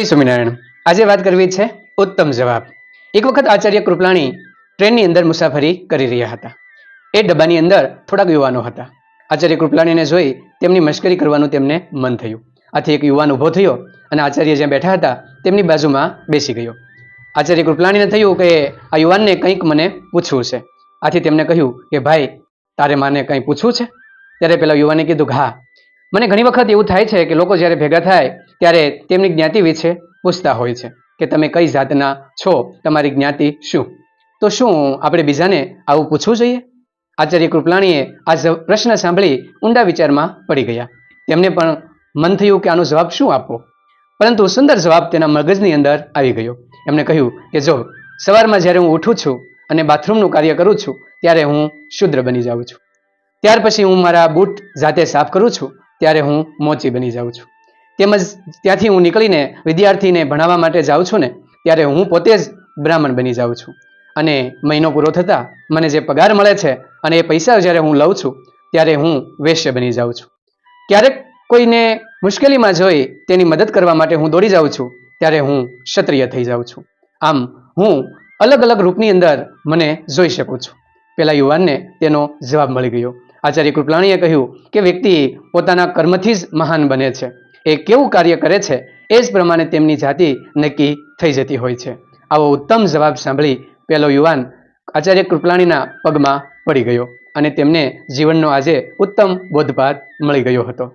સ્વામિનારાયણ. આજે વાત કરવી છે ઉત્તમ જવાબ. એક વખત આચાર્ય કૃપલાણી ટ્રેનની અંદર મુસાફરી કરી રહ્યા હતા. એ ડબ્બાની અંદર થોડાક યુવાનો હતા. આચાર્ય કૃપલાણીને જોઈ તેમની મશ્કરી કરવાનું તેમને મન થયું. આથી એક યુવાન ઊભો થયો અને આચાર્ય જ્યાં બેઠા હતા તેમની બાજુમાં બેસી ગયો. આચાર્ય કૃપલાણીને થયું કે આ યુવાનને કંઈક મને પૂછવું છે. આથી તેમને કહ્યું કે, ભાઈ, તારે માને કંઈ પૂછવું છે? ત્યારે પેલા યુવાને કીધું હા. મને ઘણી વખત એવું થાય છે કે લોકો જ્યારે ભેગા થાય ત્યારે તેમની જ્ઞાતિ વિશે પૂછતા હોય છે કે તમે કઈ જાતના છો, તમારી જ્ઞાતિ શું? તો શું આપણે બીજાને આવું પૂછવું જોઈએ? આચાર્ય કૃપલાણીએ આ પ્રશ્ન સાંભળી ઊંડા વિચારમાં પડી ગયા. તેમને પણ મન થયું કે આનો જવાબ શું આપવો? પરંતુ સુંદર જવાબ તેના મગજની અંદર આવી ગયો. એમણે કહ્યું કે જો સવારમાં જ્યારે હું ઉઠું છું અને બાથરૂમનું કાર્ય કરું છું, ત્યારે હું શુદ્ર બની જાઉં છું. ત્યાર પછી હું મારા બૂટ જાતે સાફ કરું છું, ત્યારે હું મોચી બની જાઉં છું. તેમજ ત્યાંથી હું નીકળીને વિદ્યાર્થીને ભણાવવા માટે જાઉં છું ને, ત્યારે હું પોતે જ બ્રાહ્મણ બની જાઉં છું. અને મહિનો પૂરો થતાં મને જે પગાર મળે છે અને એ પૈસા જ્યારે હું લઉં છું, ત્યારે હું વેશ્ય બની જાઉં છું. ક્યારેક કોઈને મુશ્કેલીમાં જોઈ તેની મદદ કરવા માટે હું દોડી જાઉં છું, ત્યારે હું ક્ષત્રિય થઈ જાઉં છું. આમ હું અલગ અલગ રૂપની અંદર મને જોઈ શકું છું. પેલા યુવાનને તેનો જવાબ મળી ગયો. આચાર્ય કૃપલાણીએ કહ્યું કે વ્યક્તિ પોતાના કર્મથી જ મહાન બને છે. એ કેવું કાર્ય કરે છે એ જ પ્રમાણે તેમની જાતિ નક્કી થઈ જતી હોય છે. આવો ઉત્તમ જવાબ સાંભળી પેલો યુવાન આચાર્ય કૃપલાણીના પગમાં પડી ગયો અને તેમને જીવનનો આજે ઉત્તમ બોધપાઠ મળી ગયો હતો.